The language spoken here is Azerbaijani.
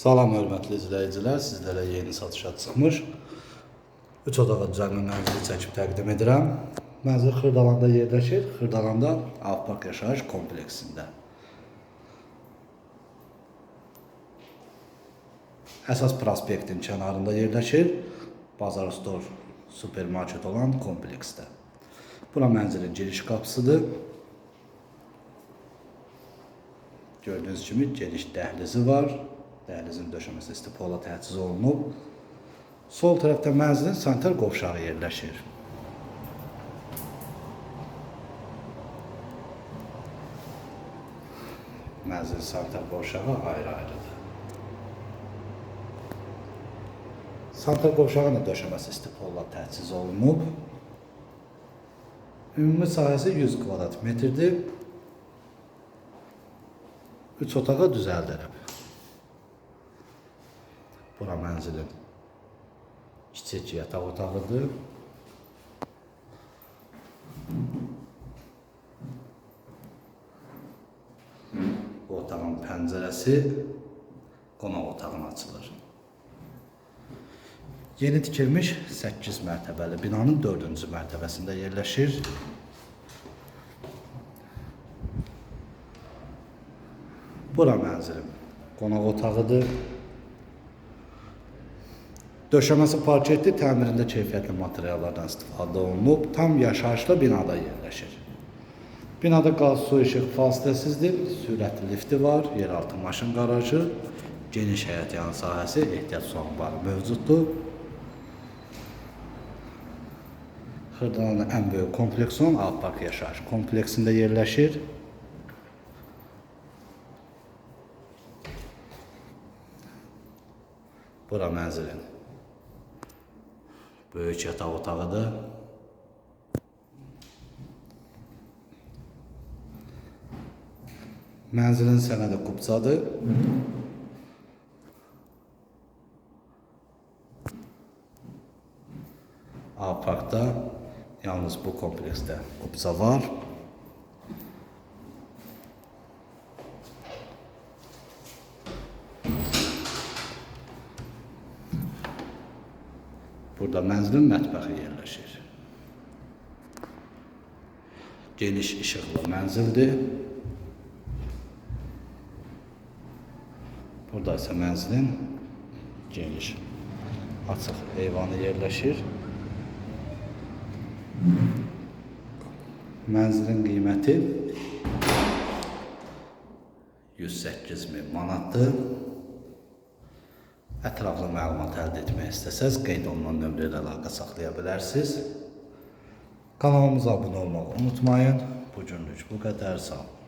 Salam hörmətli izləyicilər, sizlərə yeni satışa çıxmış 3 odağa düzəlmə mənzili çəkib təqdim edirəm. Mənzil Xırdalanda yerləşir. Xırdalanda Avpark yaşayış kompleksində. Əsas prospektin kənarında yerləşir. Bazar Store supermarket olan kompleksdə. Bura mənzilin giriş qapısıdır. Gördüyünüz kimi geniş dəhlizi var. Dəhlizin döşəməsi istipola təchiz olunub. Sol tərəfdə mənzilin sanitar qovşağı yerləşir. Mənzilin sanitar qovşağı ayrı-ayrıdır. Sanitar qovşağının döşəməsi istipolla təchiz olunub. Ümumi sahəsi 100 kvadrat metrdir. 3 otağa düzəldilib. Bura mənzilin kiçik yataq otağıdır. Bu otağın pəncərəsi qonaq otağına açılır. Yeni tikilmiş 8 mərtəbəli binanın 4-cü mərtəbəsində yerləşir. Bura mənzilim qonaq otağıdır. Döşəməsi parketli, təmirində keyfiyyətli materiallardan istifadə olunub, tam yaşayışlı binada yerləşir. Binada qaz, su, işıq fasiləsizdir, sürətli lifti var, yeraltı maşın qarajı, geniş həyət yanı sahəsi, ehtiyac su anbarı mövcuddur. Xırdalanın ən böyük kompleks olan Alpark yaşayış kompleksində yerləşir. Bura mənzilin böyük yataq otağıdır. Mənzilin sənədi qubcadır. A-Parkda yalnız bu kompleksdə qubca var. Burada mənzilin mətbəxi yerləşir. Geniş işıqlı mənzildir. Burada isə mənzilin geniş açıq heyvanı yerləşir. Mənzilin qiyməti 108 min manatdır. Ətraflı məlumat əldə etmək istəsəz, qeyd olunan nömrə ilə əlaqə saxlaya bilərsiniz. Kanalımıza abunə olmağı unutmayın. Bu günlük bu qədər. Sağ olun.